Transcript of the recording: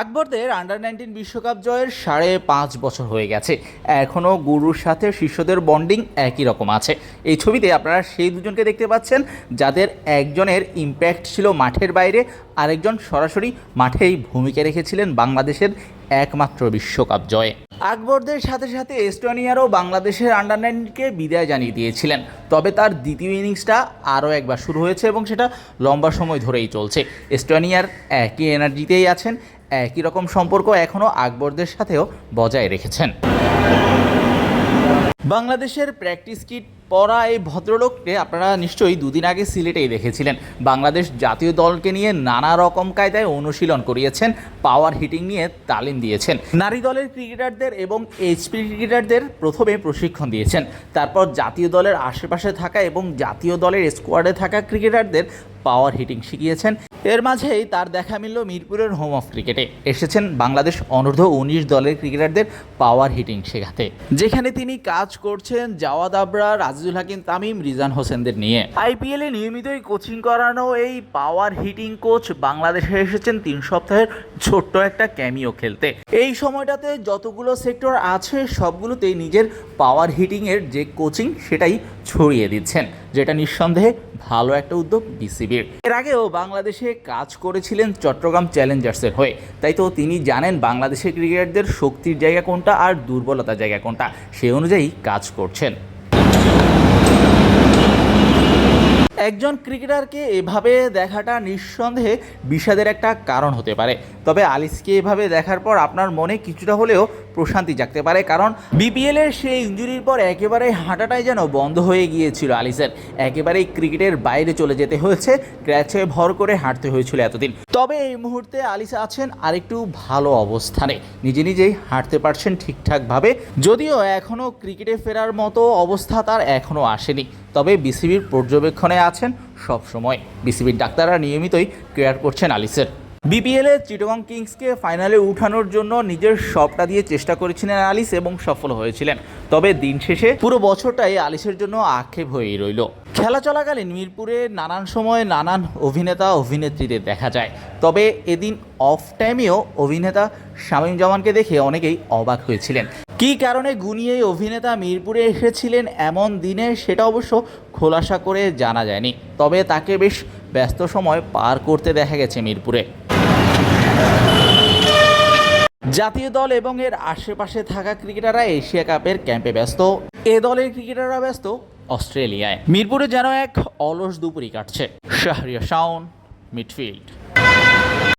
আকবরদের under nineteen বিশ্বকাপ জয়ের সাড়ে পাঁচ বছর হয়ে গেছে। এখনও গুরুর সাথে শিষ্যদের বন্ডিং একই রকম আছে। এই ছবিতে আপনারা সেই দুজনকে দেখতে পাচ্ছেন, যাদের একজনের ইম্প্যাক্ট ছিল মাঠের বাইরে, আরেকজন সরাসরি মাঠেই ভূমিকা রেখেছিলেন বাংলাদেশের একমাত্র বিশ্বকাপ জয়ে। আকবরদের সাথে সাথে এস্টোনিয়ারও বাংলাদেশের আন্ডার নাইনটিনকে বিদায় জানিয়ে দিয়েছিলেন। তবে তার দ্বিতীয় ইনিংসটা আরও একবার শুরু হয়েছে এবং সেটা লম্বা সময় ধরেই চলছে। এস্টোনিয়ার একই এনার্জিতেই আছেন একই রকম সম্পর্ক এখনও আকবরদের সাথেও বজায় রেখেছেন। বাংলাদেশের প্র্যাকটিস কিট পরা এই ভদ্রলোককে আপনারা নিশ্চয়ই দুদিন আগে সিলেটেই দেখেছিলেন। বাংলাদেশ জাতীয় দলকে নিয়ে নানা রকম কায়দায় অনুশীলন করিয়েছেন পাওয়ার হিটিং নিয়ে তালিম দিয়েছেন। নারী দলের ক্রিকেটারদের এবং এইচপি ক্রিকেটারদের প্রথমে প্রশিক্ষণ দিয়েছেন। তারপর জাতীয় দলের আশেপাশে থাকা এবং জাতীয় দলের স্কোয়াডে থাকা ক্রিকেটারদের পাওয়ার হিটিং শিখিয়েছেন। এর মাঝেই তার দেখা মিলল মিরপুরের হোম অফ ক্রিকেটে এসেছেন বাংলাদেশ অনূর্ধ্ব উনিশ দলের ক্রিকেটারদের পাওয়ার হিটিং শেখাতে। যেখানে তিনি কাজ করছেন জাওয়াদ আবরা রাজিজুল হাকিম তামিম, রিজান হোসেনদের নিয়ে। আইপিএলে নিয়মিতই কোচিং করানো এই পাওয়ার হিটিং কোচ বাংলাদেশে এসেছেন তিন সপ্তাহের ছোট্ট একটা ক্যামিও খেলতে। এই সময়টাতে যতগুলো সেক্টর আছে, সবগুলোতেই নিজের পাওয়ার হিটিংয়ের যে কোচিং সেটাই ছড়িয়ে দিচ্ছেন, যেটা নিঃসন্দেহে ভালো একটা উদ্যোগ বিসিবির। এর আগেও বাংলাদেশে কাজ করেছিলেন চট্টগ্রাম চ্যালেঞ্জার্সের হয়ে। তাই তো তিনি জানেন বাংলাদেশের ক্রিকেটারদের শক্তির জায়গা কোনটা আর দুর্বলতার জায়গা কোনটা, সেই অনুযায়ী কাজ করছেন। একজন ক্রিকেটারকে এভাবে দেখাটা নিঃসন্দেহে বিষাদের একটা কারণ হতে পারে। তবে আলিসকে এভাবে দেখার পর আপনার মনে কিছুটা হলেও প্রশান্তি জাগতে পারে, কারণ বিপিএল এর সেই ইঞ্জুরির পর একেবারে হাঁটাটাই যেন বন্ধ হয়ে গিয়েছিল আলিসের। একেবারেই ক্রিকেটের বাইরে চলে যেতে হয়েছে, ক্র্যাচে ভর করে হাঁটতে হয়েছিল এতদিন। তবে এই মুহূর্তে আলিস আছেন আরেকটু ভালো অবস্থানে। নিজে নিজেই হাঁটতে পারছেন ঠিকঠাকভাবে, যদিও এখনও ক্রিকেটে ফেরার মতো অবস্থা তার এখনও আসেনি। তবে বিসিবির পর্যবেক্ষণে আছেন সব সময় বিসিবির ডাক্তাররা নিয়মিতই কেয়ার করছেন আলিসের। বিপিএলে চিটগং কিংসকে ফাইনালে উঠানোর জন্য নিজের সবটা দিয়ে চেষ্টা করেছিলেন আলিস এবং সফল হয়েছিলেন। তবে দিন শেষে পুরো বছরটাই আলিসের জন্য আক্ষেপ হয়েই রইল। খেলা চলাকালীন মিরপুরে নানান সময় নানান অভিনেতা, অভিনেত্রীদের দেখা যায়। তবে এদিন অফ টাইমেও অভিনেতা শামীম জামানকে দেখে অনেকেই অবাক হয়েছিলেন। কী কারণে গুনিয়ে অভিনেতা মিরপুরে এসেছিলেন এমন দিনে সেটা অবশ্য খোলাসা করে জানা যায়নি। তবে তাকে বেশ ব্যস্ত সময় পার করতে দেখা গেছে মিরপুরে। জাতীয় দল এবং এর আশেপাশে থাকা ক্রিকেটাররা এশিয়া কাপের ক্যাম্পে ব্যস্ত। এ দলের ক্রিকেটাররা ব্যস্ত অস্ট্রেলিয়ায়। মিরপুরে যেন এক অলস দুপুরি কাটছে। শাহরিয়া শাউন মিডফিল্ড।